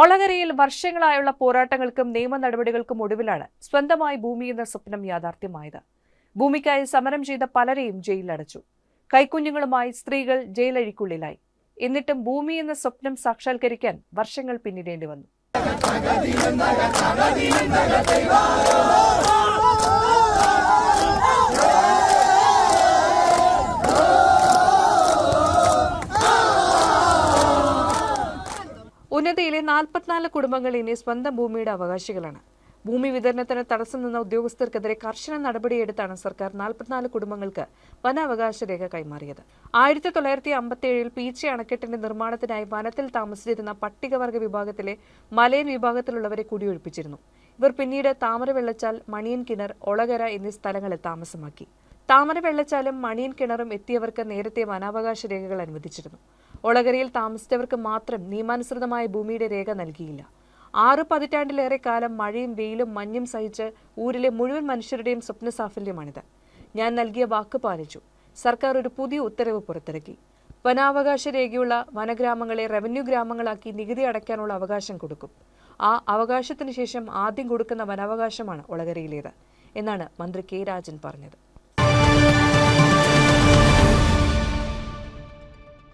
ഒളകരയിൽ വർഷങ്ങളായുള്ള പോരാട്ടങ്ങൾക്കും നിയമ നടപടികൾക്കും ഒടുവിലാണ് സ്വന്തമായി ഭൂമി എന്ന സ്വപ്നം യാഥാർത്ഥ്യമായത്. ഭൂമിക്കായി സമരം ചെയ്ത പലരെയും ജയിലിലടച്ചു. കൈക്കുഞ്ഞുങ്ങളുമായി സ്ത്രീകൾ ജയിലഴിക്കുള്ളിലായി. എന്നിട്ടും ഭൂമി എന്ന സ്വപ്നം സാക്ഷാത്കരിക്കാൻ വർഷങ്ങൾ പിന്നിടേണ്ടി വന്നു. ഉന്നതയിലെ നാൽപ്പത്തിനാല് കുടുംബങ്ങൾ ഇനി സ്വന്തം ഭൂമിയുടെ അവകാശികളാണ്. ഭൂമി വിതരണത്തിന് തടസ്സം നിന്ന ഉദ്യോഗസ്ഥർക്കെതിരെ കർശന നടപടിയെടുത്താണ് സർക്കാർ നാൽപ്പത്തിനാല് കുടുംബങ്ങൾക്ക് വനാവകാശ രേഖ കൈമാറിയത്. ആയിരത്തി തൊള്ളായിരത്തി അമ്പത്തിയേഴിൽ പീച്ചി അണക്കെട്ടിന്റെ നിർമ്മാണത്തിനായി വനത്തിൽ താമസിച്ചിരുന്ന പട്ടികവർഗ വിഭാഗത്തിലെ മലയൻ വിഭാഗത്തിലുള്ളവരെ കുടിയൊഴിപ്പിച്ചിരുന്നു. ഇവർ പിന്നീട് താമര വെള്ളച്ചാൽ മണിയൻ കിണർ ഒളകര എന്നീ സ്ഥലങ്ങളിൽ താമസമാക്കി. താമര വെള്ളച്ചാലും മണിയൻ കിണറും എത്തിയവർക്ക് നേരത്തെ വനാവകാശ രേഖകൾ അനുവദിച്ചിരുന്നു. ഒളകരയിൽ താമസിച്ചവർക്ക് മാത്രം നിയമാനുസൃതമായ ഭൂമിയുടെ രേഖ നൽകിയില്ല. ആറ് പതിറ്റാണ്ടിലേറെ കാലം മഴയും വെയിലും മഞ്ഞും സഹിച്ച് ഊരിലെ മുഴുവൻ മനുഷ്യരുടെയും സ്വപ്ന സാഫല്യമാണിത്. ഞാൻ നൽകിയ വാക്ക് പാലിച്ചു. സർക്കാർ ഒരു പുതിയ ഉത്തരവ് പുറത്തിറക്കി. വനാവകാശ രേഖയുള്ള വനഗ്രാമങ്ങളെ റവന്യൂ ഗ്രാമങ്ങളാക്കി നികുതി അടയ്ക്കാനുള്ള അവകാശം കൊടുക്കും. ആ അവകാശത്തിന് ശേഷം ആദ്യം കൊടുക്കുന്ന വനാവകാശമാണ് ഒളകരയിലേത് എന്നാണ് മന്ത്രി കെ രാജൻ പറഞ്ഞത്.